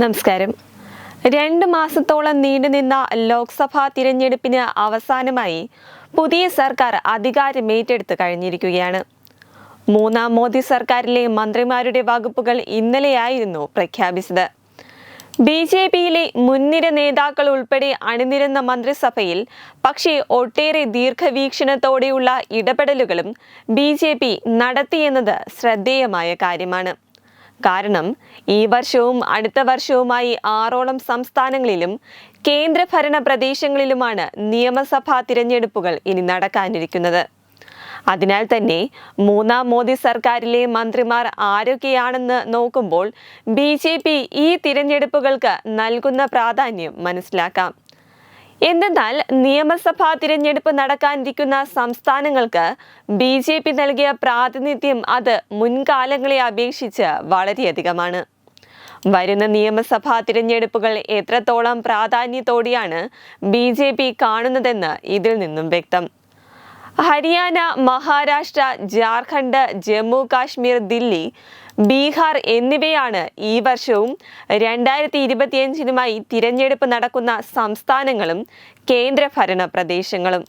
നമസ്കാരം. രണ്ട് മാസത്തോളം നീണ്ടുനിന്ന ലോക്സഭാ തിരഞ്ഞെടുപ്പിന് അവസാനമായി പുതിയ സർക്കാർ അധികാരമേറ്റെടുത്ത് കഴിഞ്ഞിരിക്കുകയാണ്. മൂന്നാം മോദി സർക്കാരിലെ മന്ത്രിമാരുടെ വകുപ്പുകൾ ഇന്നലെയായിരുന്നു പ്രഖ്യാപിച്ചത്. ബി ജെ പിയിലെ മുൻനിര നേതാക്കൾ ഉൾപ്പെടെ അണിനിരന്ന മന്ത്രിസഭയിൽ പക്ഷേ ഒട്ടേറെ ദീർഘവീക്ഷണത്തോടെയുള്ള ഇടപെടലുകളും ബി ജെ പി നടത്തിയെന്നത് ശ്രദ്ധേയമായ കാര്യമാണ്. കാരണം ഈ വർഷവും അടുത്ത വർഷവുമായി ആറോളം സംസ്ഥാനങ്ങളിലും കേന്ദ്രഭരണ പ്രദേശങ്ങളിലുമാണ് നിയമസഭാ തിരഞ്ഞെടുപ്പുകൾ ഇനി നടക്കാനിരിക്കുന്നത്. അതിനാൽ തന്നെ മൂന്നാം മോദി സർക്കാരിലെ മന്ത്രിമാർ ആരൊക്കെയാണെന്ന് നോക്കുമ്പോൾ ബി ജെ പി ഈ തിരഞ്ഞെടുപ്പുകൾക്ക് നൽകുന്ന പ്രാധാന്യം മനസ്സിലാക്കാം. എന്തെന്നാൽ നിയമസഭാ തിരഞ്ഞെടുപ്പ് നടക്കാനിരിക്കുന്ന സംസ്ഥാനങ്ങൾക്ക് ബി ജെ പി നൽകിയ പ്രാതിനിധ്യം അത് മുൻകാലങ്ങളെ അപേക്ഷിച്ച് വളരെയധികമാണ്. വരുന്ന നിയമസഭാ തിരഞ്ഞെടുപ്പുകൾ എത്രത്തോളം പ്രാധാന്യത്തോടെയാണ് ബി ജെ പി കാണുന്നതെന്ന് ഇതിൽ നിന്നും വ്യക്തം. ഹരിയാന മഹാരാഷ്ട്ര ജാർഖണ്ഡ് ജമ്മു കാശ്മീർ ദില്ലി ബീഹാർ എന്നിവയാണ് ഈ വർഷവും രണ്ടായിരത്തി ഇരുപത്തിയഞ്ചിനുമായി തിരഞ്ഞെടുപ്പ് നടക്കുന്ന സംസ്ഥാനങ്ങളും കേന്ദ്രഭരണ പ്രദേശങ്ങളും.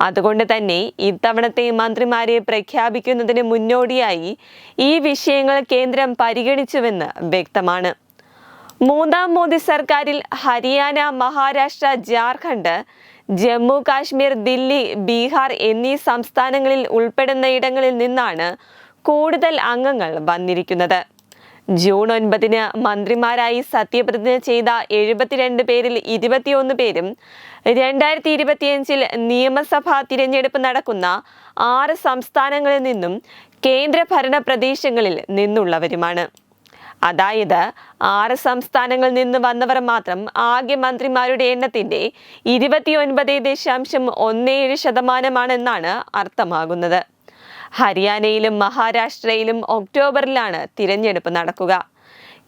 അതുകൊണ്ട് തന്നെ ഇത്തവണത്തെ മന്ത്രിമാരെ പ്രഖ്യാപിക്കുന്നതിന് മുന്നോടിയായി ഈ വിഷയങ്ങൾ കേന്ദ്രം പരിഗണിച്ചുവെന്ന് വ്യക്തമാണ്. മൂന്നാം മോദി സർക്കാരിൽ ഹരിയാന മഹാരാഷ്ട്ര ജാർഖണ്ഡ് ജമ്മു കാശ്മീർ ദില്ലി ബീഹാർ എന്നീ സംസ്ഥാനങ്ങളിൽ ഉൾപ്പെടുന്ന ഇടങ്ങളിൽ നിന്നാണ് കൂടുതൽ അംഗങ്ങൾ വന്നിരിക്കുന്നത്. ജൂൺ ഒൻപതിന് മന്ത്രിമാരായി സത്യപ്രതിജ്ഞ ചെയ്ത എഴുപത്തിരണ്ട് പേരിൽ ഇരുപത്തിയൊന്ന് പേരും രണ്ടായിരത്തി ഇരുപത്തിയഞ്ചിൽ നിയമസഭാ തിരഞ്ഞെടുപ്പ് നടക്കുന്ന ആറ് സംസ്ഥാനങ്ങളിൽ നിന്നും കേന്ദ്രഭരണ പ്രദേശങ്ങളിൽ നിന്നുള്ളവരുമാണ്. അതായത് ആറ് സംസ്ഥാനങ്ങളിൽ നിന്ന് വന്നവർ മാത്രം ആകെ മന്ത്രിമാരുടെ എണ്ണത്തിന്റെ ഇരുപത്തിയൊൻപത് ദശാംശം ഒന്ന് ഏഴ് ശതമാനമാണെന്നാണ് അർത്ഥമാകുന്നത്. ഹരിയാനയിലും മഹാരാഷ്ട്രയിലും ഒക്ടോബറിലാണ് തിരഞ്ഞെടുപ്പ് നടക്കുക.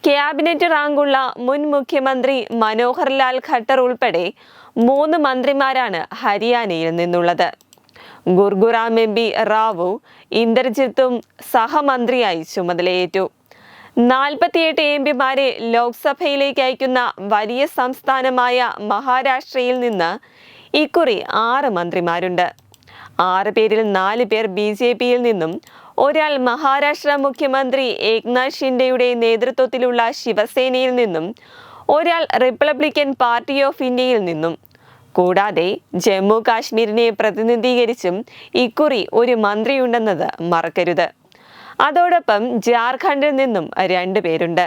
ക്യാബിനറ്റ് റാങ്കുള്ള മുൻ മുഖ്യമന്ത്രി മനോഹർ ലാൽ ഖട്ടർ ഉൾപ്പെടെ മൂന്ന് മന്ത്രിമാരാണ് ഹരിയാനയിൽ നിന്നുള്ളത്. ഗുർഗുറാം എം പി റാവു ഇന്ദർജിത്തും സഹമന്ത്രിയായി ചുമതലയേറ്റു. നാൽപ്പത്തിയെട്ട് എം പിമാരെ ലോക്സഭയിലേക്ക് അയക്കുന്ന വലിയ സംസ്ഥാനമായ മഹാരാഷ്ട്രയിൽ നിന്ന് ഇക്കുറി ആറ് മന്ത്രിമാരുണ്ട്. ആറ് പേരിൽ നാല് പേർ ബി ജെ പിയിൽ നിന്നും ഒരാൾ മഹാരാഷ്ട്ര മുഖ്യമന്ത്രി ഏക്നാഥ് ഷിൻഡെയുടെ നേതൃത്വത്തിലുള്ള ശിവസേനയിൽ നിന്നും ഒരാൾ റിപ്പബ്ലിക്കൻ പാർട്ടി ഓഫ് ഇന്ത്യയിൽ നിന്നും. കൂടാതെ ജമ്മു കാശ്മീരിനെ പ്രതിനിധീകരിച്ചും ഇക്കുറി ഒരു മന്ത്രിയുണ്ടെന്നത് മറക്കരുത്. അതോടൊപ്പം ജാർഖണ്ഡിൽ നിന്നും രണ്ട് പേരുണ്ട്.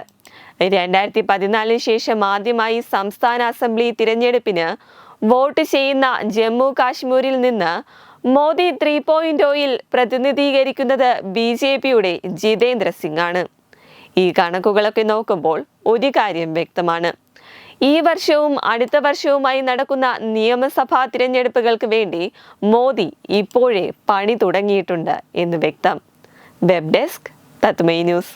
രണ്ടായിരത്തി പതിനാലിന് ശേഷം ആദ്യമായി സംസ്ഥാന അസംബ്ലി തിരഞ്ഞെടുപ്പിന് വോട്ട് ചെയ്യുന്ന ജമ്മു കാശ്മീരിൽ നിന്ന് മോദി ത്രീ പോയിന്റ് ഓയിൽ പ്രതിനിധീകരിക്കുന്നത് ബി ജെ പിയുടെ ജിതേന്ദ്ര സിംഗ് ആണ് ഈ കണക്കുകളൊക്കെ നോക്കുമ്പോൾ ഒരു കാര്യം വ്യക്തമാണ്. ഈ വർഷവും അടുത്ത വർഷവുമായി നടക്കുന്ന നിയമസഭാ തിരഞ്ഞെടുപ്പുകൾക്ക് വേണ്ടി മോദി ഇപ്പോഴേ പണി തുടങ്ങിയിട്ടുണ്ട് എന്ന് വ്യക്തം. വെബ് ഡെസ്ക് തത്മൈ ന്യൂസ്.